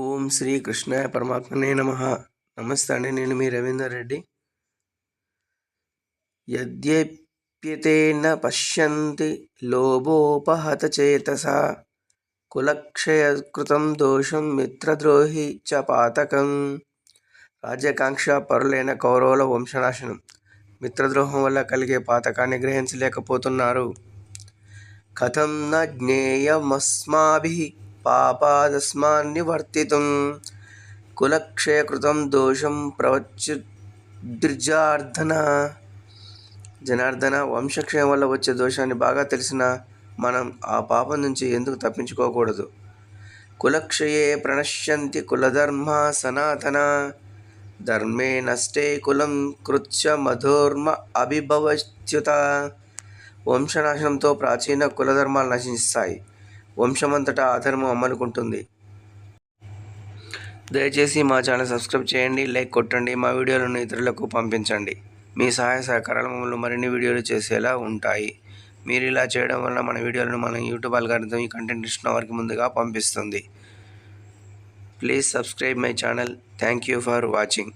ఓం శ్రీ కృష్ణాయ పరమాత్మనే నమ. నమస్తే అండి నేను మీ రవీందర్ రెడ్డి. యద్యప్యతే న పశ్యంతి లోభోపహత చేతస. కులక్షయకృతం దోషం మిత్రద్రోహి చ పాతకం. రాజ్యాకాంక్ష పరులైన కౌరవుల వంశనాశనం. మిత్రద్రోహం వల్ల కలిగే పాతకాన్ని గ్రహించలేకపోతున్నారు. కథం న జ్ఞేయమస్మాభి. పాపాదస్మాన్నివర్తితుం. కులక్షయకృతం దోషం ప్రవచ్యుర్జార్దన జనార్దన వంశక్షయం వల్ల వచ్చే దోషాన్ని బాగా తెలిసిన మనం ఆ పాపం నుంచి ఎందుకు తప్పించుకోకూడదు? కులక్షయే ప్రణశ్యంతి కులధర్మ సనాతన. ధర్మే నష్టే కులం కృత్య మధోర్మ అభిభవచ్యుత. వంశనాశనంతో ప్రాచీన కులధర్మాలు నశిస్తాయి వంశమంతటా అధర్మం అమ్మనుకుంటుంది. దయచేసి మా ఛానల్ సబ్స్క్రైబ్ చేయండి లైక్ కొట్టండి మా వీడియోలను ఇతరులకు పంపించండి. మీ సహాయ సహకారాలు మమ్మల్ని మరిన్ని వీడియోలు చేసేలా ఉంటాయి. మీరు ఇలా చేయడం వల్ల మన వీడియోలను మన యూట్యూబ్ అల్గారిథం ఈ కంటెంట్ ఇచ్చిన వారికి ముందుగా పంపిస్తుంది. Please subscribe my channel. Thank you for watching.